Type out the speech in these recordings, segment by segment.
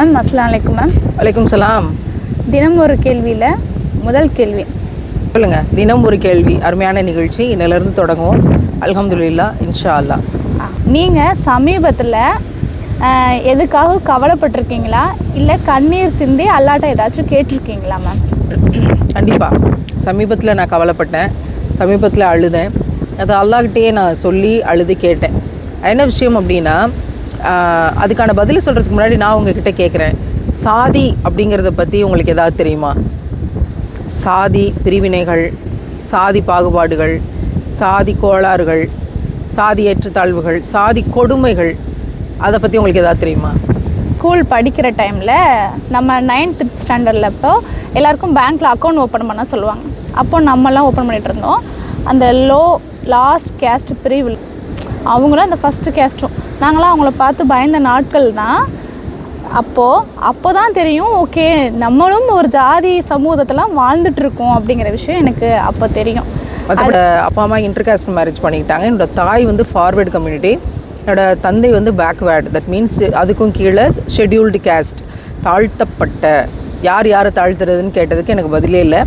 Ma'am அஸ்லாம் வலைக்கும் ma'am. வலைக்கும் சலாம். தினம் ஒரு கேள்வியில் முதல் கேள்வி. சொல்லுங்க தினம் ஒரு கேள்வி அருமையான நிகழ்ச்சி. இன்னிலிருந்து தொடங்குவோம். அல்ஹம்துலில்லா இன்ஷா அல்லாஹ் நீங்கள் சமீபத்தில் எதுக்காக கவலைப்பட்டிருக்கீங்களா? இல்லை கண்ணீர் சிந்தி அல்லாட்ட ஏதாச்சும் கேட்டிருக்கீங்களா மேம்? கண்டிப்பாக சமீபத்தில் நான் கவலைப்பட்டேன். சமீபத்தில் அழுதேன். அது அல்லாஹ்கிட்டயே நான் சொல்லி அழுது கேட்டேன். என்ன விஷயம் அப்படின்னா அதுக்கான பதில் சொல்கிறதுக்கு முன்னாடி நான் உங்ககிட்ட கேட்குறேன் சாதி அப்படிங்கிறத பற்றி உங்களுக்கு எதாவது தெரியுமா? சாதி பிரிவினைகள் சாதி பாகுபாடுகள் சாதி கோளாறுகள் சாதி ஏற்றுத்தாழ்வுகள் சாதி கொடுமைகள் அதை பற்றி உங்களுக்கு எதாவது தெரியுமா? ஸ்கூல் படிக்கிற டைமில் நம்ம நைன்த் ஸ்டாண்டர்டில் இப்போ எல்லாருக்கும் பேங்க்கில் அக்கௌண்ட் ஓப்பன் பண்ண சொல்லுவாங்க. அப்போ நம்மலாம் ஓப்பன் பண்ணிகிட்டு இருந்தோம். அந்த லோ லாஸ்ட் கேஸ்ட் பிரிவில் அவங்களும் அந்த ஃபஸ்ட்டு கேஸ்ட்டும் நாங்களாம் அவங்கள பார்த்து பயந்த நாட்கள் தான் அப்போது அப்போ தான் தெரியும் ஓகே நம்மளும் ஒரு ஜாதி சமூகத்தெல்லாம் வாழ்ந்துட்டு இருக்கோம் அப்படிங்கிற விஷயம் எனக்கு அப்போ தெரியும். மற்றபடி அப்பா அம்மா இன்டர்காஸ்ட் மேரேஜ் பண்ணிக்கிட்டாங்க. என்னோட தாய் வந்து ஃபார்வேர்டு கம்யூனிட்டி என்னோட தந்தை வந்து பேக்வேர்டு தட் மீன்ஸ் அதுக்கும் கீழே ஷெட்யூல்டு கேஸ்ட் தாழ்த்தப்பட்ட யார் யாரை தாழ்த்துறதுன்னு கேட்டதுக்கு எனக்கு பதிலே இல்லை.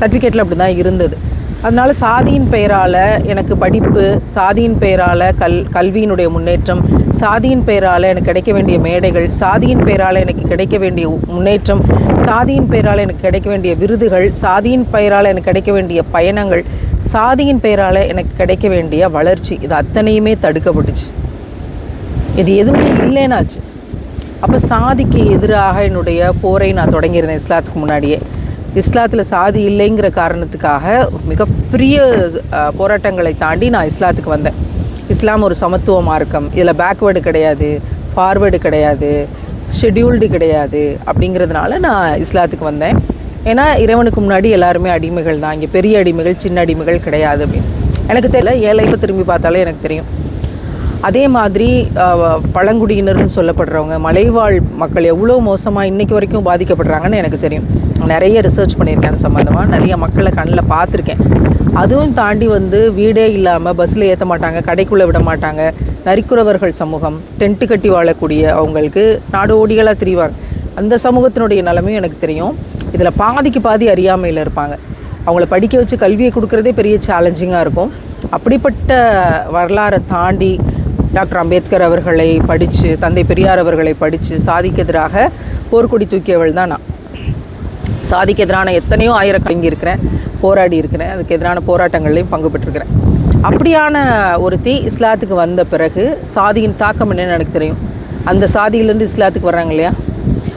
சர்டிஃபிகேட்டில் அப்படி தான் இருந்தது. அதனால் சாதியின் பெயரால் எனக்கு படிப்பு சாதியின் பெயரால் கல் கல்வியினுடைய முன்னேற்றம் சாதியின் பெயரால் எனக்கு கிடைக்க வேண்டிய மேடைகள் சாதியின் பெயரால் எனக்கு கிடைக்க வேண்டிய முன்னேற்றம் சாதியின் பெயரால் எனக்கு கிடைக்க வேண்டிய விருதுகள் சாதியின் பெயரால் எனக்கு கிடைக்க வேண்டிய பயணங்கள் சாதியின் பெயரால் எனக்கு கிடைக்க வேண்டிய வளர்ச்சி இது அத்தனையுமே தடுக்கப்பட்டுச்சு. இது எதுவுமே இல்லைனாச்சு. அப்போ சாதிக்கு எதிராக என்னுடைய போரை நான் தொடங்கியிருந்தேன் இஸ்லாத்துக்கு முன்னாடியே. இஸ்லாத்தில் சாதி இல்லைங்கிற காரணத்துக்காக மிகப்பெரிய போராட்டங்களை தாண்டி நான் இஸ்லாத்துக்கு வந்தேன். இஸ்லாம் ஒரு சமத்துவ மார்க்கம். இதில் பேக்வேர்டு கிடையாது ஃபார்வேர்டு கிடையாது ஷெட்யூல்டு கிடையாது அப்படிங்கிறதுனால நான் இஸ்லாத்துக்கு வந்தேன். ஏன்னா இறைவனுக்கு முன்னாடி எல்லாருமே அடிமைகள் தான். இங்கே பெரிய அடிமைகள் சின்ன அடிமைகள் கிடையாது அப்படின்னு. எனக்கு தெரியல ஏழைப்பு திரும்பி பார்த்தாலே எனக்கு தெரியும். அதே மாதிரி பழங்குடியினர்னு சொல்லப்படுறவங்க மலைவாழ் மக்கள் எவ்வளோ மோசமாக இன்னைக்கு வரைக்கும் பாதிக்கப்படுறாங்கன்னு எனக்கு தெரியும். நிறைய ரிசர்ச் பண்ணியிருக்கேன் அது சம்மந்தமாக நிறைய மக்களை கண்ணில் பார்த்துருக்கேன். அதுவும் தாண்டி வந்து வீடே இல்லாமல் பஸ்ஸில் ஏற்ற மாட்டாங்க கடைக்குள்ளே விட மாட்டாங்க. நரிக்குறவர்கள் சமூகம் டென்ட்டு கட்டி வாழக்கூடிய அவங்களுக்கு நாடோடிகளாக தெரிவாங்க. அந்த சமூகத்தினுடைய நிலமையும் எனக்கு தெரியும். இதில் பாதிக்கு பாதி அறியாமையில் இருப்பாங்க. அவங்கள படிக்க வச்சு கல்வியை கொடுக்குறதே பெரிய சேலஞ்சிங்காக இருக்கும். அப்படிப்பட்ட வரலாறை தாண்டி டாக்டர் அம்பேத்கர் அவர்களை படித்து தந்தை பெரியார் அவர்களை படித்து சாதிக்கு எதிராக போர்க்கொடி தூக்கியவள் தான் நான். சாதிக்கு எதிரான எத்தனையோ ஆயிரம் கலங்கி இருக்கிறேன் போராடி இருக்கிறேன் அதுக்கு எதிரான போராட்டங்கள்லையும் பங்கு பெற்றிருக்கிறேன். அப்படியான ஒருத்தி இஸ்லாத்துக்கு வந்த பிறகு சாதியின் தாக்கம் என்னென்னு எனக்கு தெரியும். அந்த சாதியிலேருந்து இஸ்லாத்துக்கு வர்றாங்க இல்லையா?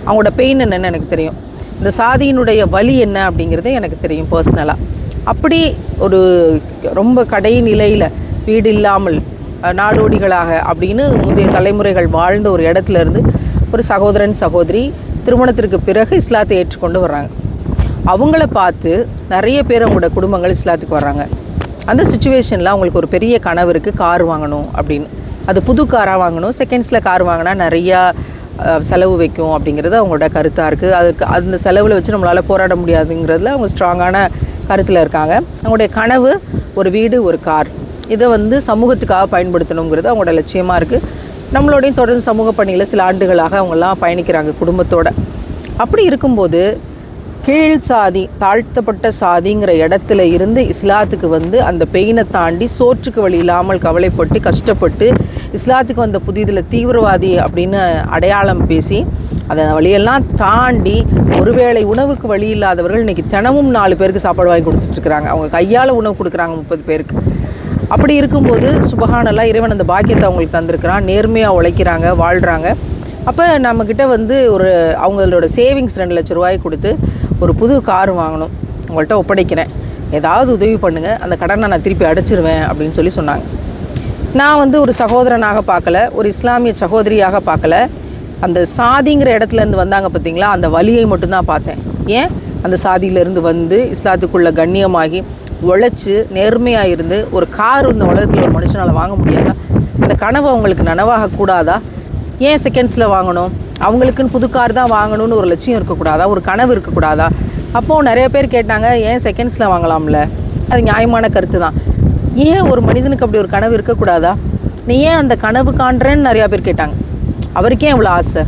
அவங்களோட பெயின் என்னென்னு எனக்கு தெரியும். இந்த சாதியினுடைய வலி என்ன அப்படிங்கிறது எனக்கு தெரியும் பர்சனலாக அப்படி ஒரு ரொம்ப கடை நிலையில் வீடு இல்லாமல் நாடோடிகளாக அப்படின்னு முந்தைய தலைமுறைகள் வாழ்ந்த ஒரு இடத்துல இருந்து ஒரு சகோதரன் சகோதரி திருமணத்திற்கு பிறகு இஸ்லாத்தை ஏற்றுக்கொண்டு வர்றாங்க. அவங்கள பார்த்து நிறைய பேர் அவங்களோட குடும்பங்கள் இஸ்லாத்துக்கு வர்றாங்க. அந்த சுச்சுவேஷனில் அவங்களுக்கு ஒரு பெரிய கனவு இருக்குது கார் வாங்கணும் அப்படின்னு. அது புது காராக வாங்கணும் செகண்ட்ஸில் கார் வாங்கினா நிறையா செலவு வைக்கும் அப்படிங்கிறது அவங்களோட கருத்தாக இருக்குது அதுக்கு அந்த செலவில் வச்சு நம்மளால் போராட முடியாதுங்கிறதுல அவங்க ஸ்ட்ராங்கான கருத்தில் இருக்காங்க. அவங்களுடைய கனவு ஒரு வீடு ஒரு கார். இதை வந்து சமூகத்துக்காக பயன்படுத்தணுங்கிறது அவங்களோட லட்சியமாக இருக்குது நம்மளோடையும் தொடர்ந்து சமூக பணியில் சில ஆண்டுகளாக அவங்கெல்லாம் பயணிக்கிறாங்க குடும்பத்தோட. அப்படி இருக்கும்போது கீழ் சாதி தாழ்த்தப்பட்ட சாதிங்கிற இடத்துல இருந்து இஸ்லாத்துக்கு வந்து அந்த பெயினை தாண்டி சோற்றுக்கு வழி இல்லாமல் கவலைப்பட்டு கஷ்டப்பட்டு இஸ்லாத்துக்கு வந்த புதிதில் தீவிரவாதி அப்படின்னு அடையாளம் பேசி அதை வழியெல்லாம் தாண்டி ஒருவேளை உணவுக்கு வழி இல்லாதவர்கள் இன்றைக்கி தினமும் நாலு பேருக்கு சாப்பாடு வாங்கி கொடுத்துட்ருக்குறாங்க அவங்க கையால் உணவு கொடுக்குறாங்க முப்பது பேருக்கு. அப்படி இருக்கும்போது சுபகானெல்லாம் இறைவன் அந்த பாக்கியத்தை அவங்களுக்கு தந்திருக்கிறான். நேர்மையாக உழைக்கிறாங்க வாழ்கிறாங்க அப்போ நம்மக்கிட்ட வந்து ஒரு அவங்களோட சேவிங்ஸ் ரெண்டு லட்ச ரூபாய் கொடுத்து ஒரு புது கார் வாங்கணும். உங்கள்கிட்ட ஒப்படைக்கிறேன். ஏதாவது உதவி பண்ணுங்கள் அந்த கடனை நான் திருப்பி அடைச்சிருவேன் அப்படின்னு சொல்லி சொன்னாங்க. நான் வந்து ஒரு சகோதரனாக பார்க்கல. ஒரு இஸ்லாமிய சகோதரியாக பார்க்கல. அந்த சாதிங்கிற இடத்துல இருந்து வந்தாங்க பார்த்தீங்களா அந்த வழியை மட்டும்தான் பார்த்தேன். ஏன்? அந்த சாதியிலேருந்து வந்து இஸ்லாத்துக்குள்ள கண்ணியமாகி உழைச்சி நேர்மையாக இருந்து ஒரு கார் இந்த உலகத்தில் ஒரு மனுஷனால் வாங்க முடியாதா? அந்த கனவு அவங்களுக்கு நனவாக கூடாதா? ஏன் செகண்ட்ஸில் வாங்கணும்? அவங்களுக்குன்னு புது கார் தான் வாங்கணும்னு ஒரு லட்சியம் இருக்கக்கூடாதா? ஒரு கனவு இருக்கக்கூடாதா? அப்போது நிறைய பேர் கேட்டாங்க ஏன் செகண்ட்ஸில் வாங்கலாம்ல? அது நியாயமான கருத்து தான். ஏன் ஒரு மனிதனுக்கு அப்படி ஒரு கனவு இருக்கக்கூடாதா? நீ ஏன் அந்த கனவு காண்றேன்னு நிறையா பேர் கேட்டாங்க. அவருக்கே இவ்வளோ ஆசை.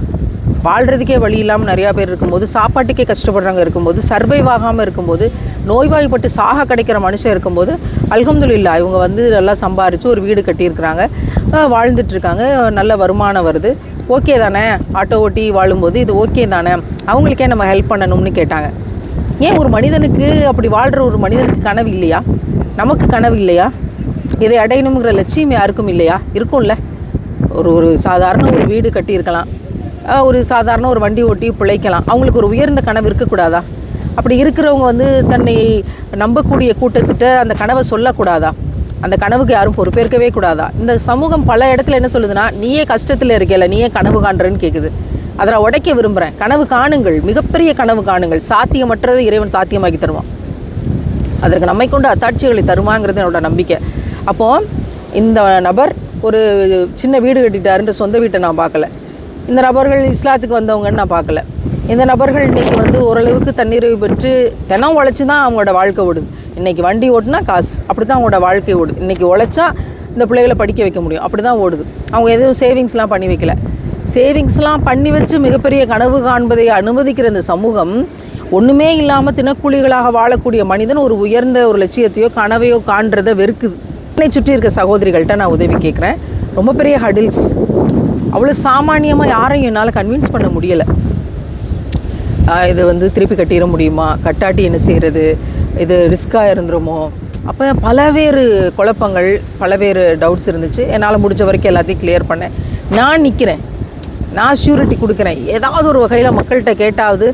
வாழ்கிறதுக்கே வழி இல்லாமல் நிறையா பேர் இருக்கும்போது சாப்பாட்டுக்கே கஷ்டப்படுறவங்க இருக்கும்போது சர்வைவ் ஆகாமல் இருக்கும்போது நோய்வாய்ப்பட்டு சாக கிடைக்கிற மனுஷன் இருக்கும்போது அல்ஹம்துலில்லாஹ் இவங்க வந்து நல்லா சம்பாரித்து ஒரு வீடு கட்டியிருக்கிறாங்க. வாழ்ந்துட்டுருக்காங்க. வாழ்ந்துட்டு இருக்காங்க நல்ல வருமானம் வருது. ஓகே தானே? ஆட்டோ ஓட்டி வாழும்போது இது ஓகே தானே? அவங்களுக்கே நம்ம ஹெல்ப் பண்ணணும்னு கேட்டாங்க. ஏன் ஒரு மனிதனுக்கு அப்படி வாழ்கிற ஒரு மனிதனுக்கு கனவு இல்லையா? நமக்கு கனவு இல்லையா? இதை அடையணுங்கிற லட்சியம் யாருக்கும் இல்லையா? இருக்கும்ல. ஒரு ஒரு சாதாரண ஒரு வீடு கட்டியிருக்கலாம். ஒரு சாதாரண ஒரு வண்டி ஓட்டி பிழைக்கலாம். அவங்களுக்கு ஒரு உயர்ந்த கனவு இருக்கக்கூடாதா? அப்படி இருக்கிறவங்க வந்து தன்னை நம்பக்கூடிய கூட்டத்திட்ட அந்த கனவை சொல்லக்கூடாதா? அந்த கனவுக்கு யாரும் பொறுப்பேற்கவே கூடாதா? இந்த சமூகம் பல இடத்துல என்ன சொல்லுதுன்னா நீயே கஷ்டத்தில் இருக்கல நீயே கனவு காண்றேன்னு கேட்குது அதை நான் உடைக்க விரும்புகிறேன் கனவு காணுங்கள். மிகப்பெரிய கனவு காணுங்கள். சாத்தியமற்றதை இறைவன் சாத்தியமாக்கி தருவான். அதற்கு நம்மை கொண்டு அத்தாட்சிகளை தருமாங்கிறது என்னோட நம்பிக்கை. அப்போது இந்த நபர் ஒரு சின்ன வீடு கட்டிட்டாருன்ற சொந்த வீட்டை நான் பார்க்கல. இந்த நபர்கள் இஸ்லாத்துக்கு வந்தவங்கன்னு நான் பார்க்கல. இந்த நபர்கள் இன்னைக்கு வந்து ஓரளவுக்கு தண்ணீரை பெற்று தினம் உழைச்சி தான் அவங்களோட வாழ்க்கை ஓடுது. இன்னைக்கு வண்டி ஓட்டுனா காசு அப்படி தான் அவங்களோட வாழ்க்கை ஓடுது. இன்னைக்கு உழைச்சா இந்த பிள்ளைகளை படிக்க வைக்க முடியும். அப்படி தான் ஓடுது. அவங்க எதுவும் சேவிங்ஸ்லாம் பண்ணி வைக்கல. சேவிங்ஸ்லாம் பண்ணி வச்சு மிகப்பெரிய கனவு காண்பதை அனுமதிக்கிற இந்த சமூகம் ஒன்றுமே இல்லாமல் தினக்கூலிகளாக வாழக்கூடிய மனிதன் ஒரு உயர்ந்த ஒரு லட்சியத்தையோ கனவையோ காண்றதை வெறுக்குது. என்னை சுற்றி இருக்க சகோதரிகள்கிட்ட நான் உதவி கேட்குறேன் ரொம்ப பெரிய ஹடில்ஸ் அவ்வளோ சாமானியமாக யாரையும் என்னால் கன்வின்ஸ் பண்ண முடியலை. இது வந்து திருப்பி கட்டிட முடியுமா? கட்டாட்டி என்ன செய்கிறது இது ரிஸ்க்காக இருந்துருமோ? அப்போ பலவேறு குழப்பங்கள் பலவேறு டவுட்ஸ் இருந்துச்சு. என்னால் முடிஞ்ச வரைக்கும் எல்லாத்தையும் கிளியர் பண்ணேன். நான் நிற்கிறேன் நான் ஷூரிட்டி கொடுக்குறேன். ஏதாவது ஒரு வகையில் மக்கள்கிட்ட கேட்டாவது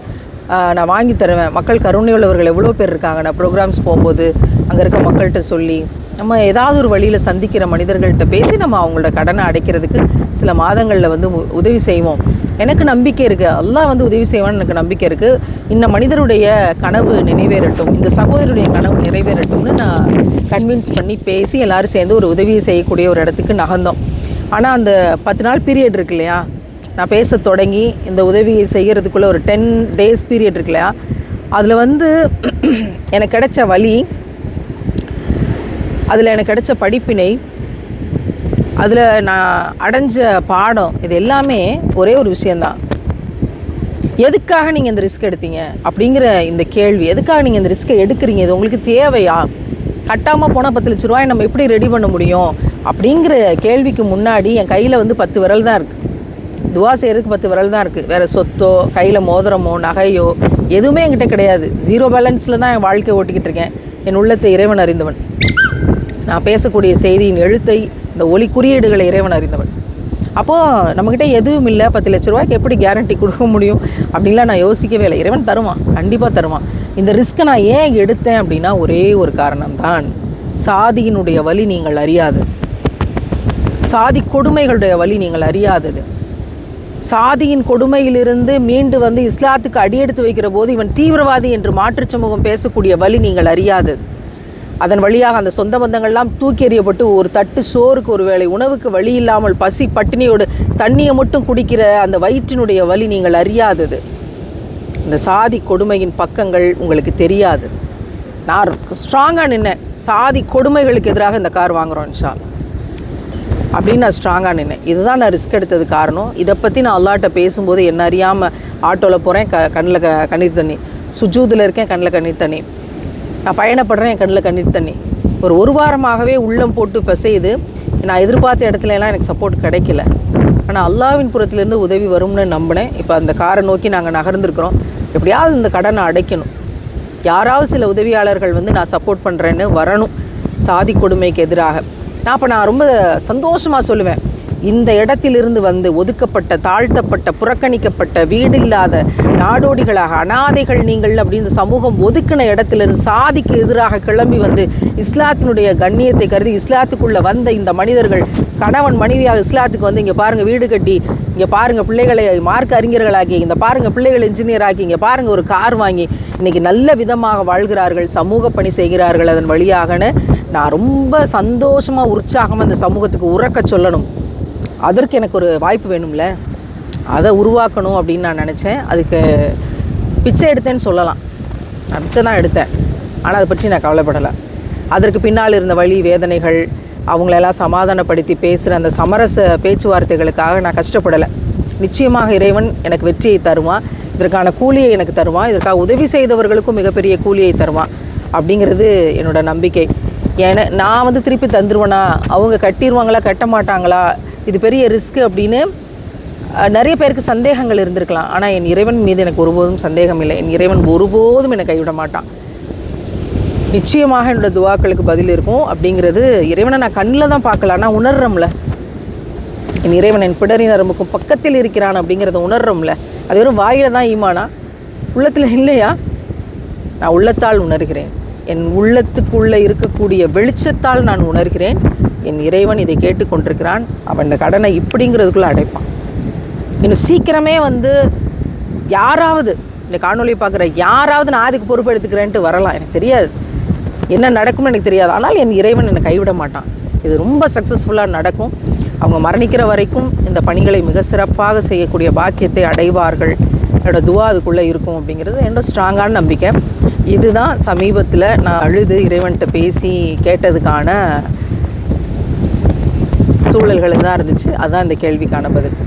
நான் வாங்கி தருவேன். மக்கள் கருணை உள்ளவர்கள் எவ்வளோ பேர் இருக்காங்க? நான் ப்ரோக்ராம்ஸ் போகும்போது அங்கே இருக்க மக்கள்கிட்ட சொல்லி நம்ம ஏதாவது ஒரு வழியில் சந்திக்கிற மனிதர்கள்ட்ட பேசி நம்ம அவங்களோட கடனை அடைக்கிறதுக்கு சில மாதங்களில் வந்து உ- உதவி செய்வோம். எனக்கு நம்பிக்கை இருக்குது அல்லாஹ் வந்து உதவி செய்வான்னு எனக்கு நம்பிக்கை இருக்குது இந்த மனிதருடைய கனவு நிறைவேறட்டும். இந்த சகோதரருடைய கனவு நிறைவேறட்டும்னு நான் கன்வின்ஸ் பண்ணி பேசி எல்லோரும் சேர்ந்து ஒரு உதவியை செய்யக்கூடிய ஒரு இடத்துக்கு நகர்ந்தோம். ஆனால் அந்த பத்து நாள் பீரியட் இருக்கு இல்லையா? நான் பேச தொடங்கி இந்த உதவியை செய்கிறதுக்குள்ளே ஒரு டென் டேஸ் பீரியட் இருக்கு இல்லையா? அதில் வந்து எனக்கு கிடைச்ச வழி அதில் எனக்கு கிடைச்ச படிப்பினை அதில் நான் அடைஞ்ச பாடம் இது எல்லாமே ஒரே ஒரு விஷயந்தான் எதுக்காக நீங்கள் இந்த ரிஸ்க் எடுத்தீங்க? அப்படிங்கிற இந்த கேள்வி எதுக்காக நீங்கள் இந்த ரிஸ்க்கை எடுக்கிறீங்க? இது உங்களுக்கு தேவையா? கட்டாமல் போனால் பத்து லட்ச ரூபாய் நம்ம எப்படி ரெடி பண்ண முடியும்? அப்படிங்கிற கேள்விக்கு முன்னாடி என் கையில் வந்து பத்து விரல் தான் இருக்குது துவா செய்கிறதுக்கு பத்து விரல் தான் இருக்குது வேறு சொத்தோ கையில் மோதிரமோ நகையோ எதுவுமே என்கிட்ட கிடையாது. ஜீரோ பேலன்ஸில் தான் என் வாழ்க்கை ஓட்டிக்கிட்டு இருக்கேன். என் உள்ளத்தை இறைவன் அறிந்தவன். நான் பேசக்கூடிய செய்தியின் எழுத்தை இந்த ஒலி குறியீடுகளை இறைவன் அறிந்தவன். அப்போது நம்மக்கிட்ட எதுவும் இல்லை. பத்து லட்ச ரூபாய்க்கு எப்படி கேரண்டி கொடுக்க முடியும்? அப்படின்லாம் நான் யோசிக்கவே இல்லை. இறைவன் தருவான். கண்டிப்பாக தருவான். இந்த ரிஸ்க்கை நான் ஏன் எடுத்தேன் அப்படின்னா ஒரே ஒரு காரணம்தான். சாதியினுடைய வழி நீங்கள் அறியாது சாதி கொடுமைகளுடைய வழி நீங்கள் அறியாதது. சாதியின் கொடுமையிலிருந்து மீண்டு வந்து இஸ்லாத்துக்கு அடியெடுத்து வைக்கிற போது இவன் தீவிரவாதி என்று மாற்றுச் சமூகம் பேசக்கூடிய வழி நீங்கள் அறியாதது அதன் வழியாக அந்த சொந்த பந்தங்கள்லாம் தூக்கி எறியப்பட்டு ஒரு தட்டு சோறுக்கு ஒரு வேளை உணவுக்கு வழி இல்லாமல் பசி பட்டினியோடு தண்ணியை மட்டும் குடிக்கிற அந்த வயிற்றினுடைய வழி நீங்கள் அறியாதது. இந்த சாதி கொடுமையின் பக்கங்கள் உங்களுக்கு தெரியாது. நான் ஸ்ட்ராங்காக நின்னேன். சாதி கொடுமைகளுக்கு எதிராக இந்த கார் வாங்குறோம் இன்ஷா அப்படின்னு நான் ஸ்ட்ராங்காக நின்னேன். இதுதான் நான் ரிஸ்க் எடுத்தது காரணம். இதை பற்றி நான் அல்லாட்ட பேசும்போது என்ன அறியாமல் ஆட்டோவில் போகிறேன் க கண்ணில் க கண்ணீர் தண்ணி. சுஜூதில் இருக்கேன் கண்ணில் கண்ணீர் தண்ணி. நான் பயணப்படுறேன் என் கண்ணில் கண்ணீர் தண்ணி. ஒரு ஒரு வாரமாகவே உள்ளம் போட்டு பிசையுது. நான் எதிர்பார்த்த இடத்துல எல்லாம் எனக்கு சப்போர்ட் கிடைக்கல. ஆனால் அல்லாவின் புறத்துலேருந்து உதவி வரும்னு நம்பினேன். இப்போ அந்த காரை நோக்கி நாங்கள் நகர்ந்துருக்குறோம். எப்படியாவது இந்த கடனை அடைக்கணும். யாராவது சில உதவியாளர்கள் வந்து நான் சப்போர்ட் பண்ணுறேன்னு வரணும். சாதி கொடுமைக்கு எதிராக. நான் அப்போ நான் ரொம்ப சந்தோஷமாக சொல்லுவேன். இந்த இடத்திலிருந்து வந்து ஒதுக்கப்பட்ட தாழ்த்தப்பட்ட புறக்கணிக்கப்பட்ட வீடு இல்லாத நாடோடிகளாக அனாதைகள் நீங்கள் அப்படின்னு சமூகம் ஒதுக்கின இடத்திலிருந்து சாதிக்கு எதிராக கிளம்பி வந்து இஸ்லாத்தினுடைய கண்ணியத்தை கருதி இஸ்லாத்துக்குள்ளே வந்த இந்த மனிதர்கள் கணவன் மனைவியாக இஸ்லாத்துக்கு வந்து இங்கே பாருங்கள் வீடு கட்டி இங்கே பாருங்கள் பிள்ளைகளை மார்க் அறிஞர்களாக்கி இந்த பாருங்கள் பிள்ளைகளை இன்ஜினியர் ஆக்கி இங்கே பாருங்கள் ஒரு கார் வாங்கி இன்னைக்கு நல்ல விதமாக வாழ்கிறார்கள் சமூக பணி செய்கிறார்கள் அதன் வழியாகன்னு நான் ரொம்ப சந்தோஷமாக உற்சாகமாக இந்த சமூகத்துக்கு உறக்க சொல்லணும். அதற்கு எனக்கு ஒரு வாய்ப்பு வேணும்ல? அதை உருவாக்கணும் அப்படின்னு நான் நினச்சேன். அதுக்கு பிச்சை எடுத்தேன்னு சொல்லலாம். நான் பிச்சை தான் எடுத்தேன். ஆனால் அதை பற்றி நான் கவலைப்படலை. அதற்கு பின்னால் இருந்த வழி வேதனைகள் அவங்களெல்லாம் சமாதானப்படுத்தி பேசுகிற அந்த சமரச பேச்சுவார்த்தைகளுக்காக நான் கஷ்டப்படலை. நிச்சயமாக இறைவன் எனக்கு வெற்றியை தருவான். இதற்கான கூலியை எனக்கு தருவான். இதற்காக உதவி செய்தவர்களுக்கும் மிகப்பெரிய கூலியை தருவான் அப்படிங்கிறது என்னோட நம்பிக்கை. ஏன்னா நான் வந்து திருப்பி தந்துருவேனா? அவங்க கட்டிடுவாங்களா கட்ட மாட்டாங்களா? இது பெரிய ரிஸ்க்கு அப்படின்னு நிறைய பேருக்கு சந்தேகங்கள் இருந்திருக்கலாம். ஆனால் என் இறைவன் மீது எனக்கு ஒருபோதும் சந்தேகம் இல்லை. என் இறைவன் ஒருபோதும் என்னை கைவிட மாட்டான். நிச்சயமாக என்னோடய துவாக்களுக்கு பதில் இருக்கும் அப்படிங்கிறது இறைவனை நான் கண்ணில் தான் பார்க்கல. ஆனால் உணர்றோம்ல. என் இறைவன் என் பிடரி நரம்புக்கும் பக்கத்தில் இருக்கிறான் அப்படிங்கிறத உணர்றோம்ல. அது வெறும் வாயில் தான் ஈமானா? உள்ளத்தில் இல்லையா? நான் உள்ளத்தால் உணர்கிறேன். என் உள்ளத்துக்குள்ளே இருக்கக்கூடிய வெளிச்சத்தால் நான் உணர்கிறேன். என் இறைவன் இதை கேட்டுக்கொண்டிருக்கிறான் அவன் இந்த கடனை இப்படிங்கிறதுக்குள்ளே அடைப்பான். இன்னும் சீக்கிரமே வந்து யாராவது இந்த காணொலியை பார்க்குற யாராவது நான் அதுக்கு பொறுப்பு எடுத்துக்கிறேன்ட்டு வரலாம். எனக்கு தெரியாது. என்ன நடக்கும்னு எனக்கு தெரியாது. ஆனால் என் இறைவன் என்னை கைவிட மாட்டான். இது ரொம்ப சக்ஸஸ்ஃபுல்லாக நடக்கும். அவங்க மரணிக்கிற வரைக்கும் இந்த பணிகளை மிக சிறப்பாக செய்யக்கூடிய பாக்கியத்தை அடைவார்கள். என்னோட துவா அதுக்குள்ளே இருக்கும் அப்படிங்கிறது என்னோட ஸ்ட்ராங்கான நம்பிக்கை. இதுதான் சமீபத்தில் நான் அழுது இறைவன்கிட்ட பேசி கேட்டதுக்கான சூழல்கள் தான் இருந்துச்சு. அதுதான் இந்த கேள்விக்கான பதில்.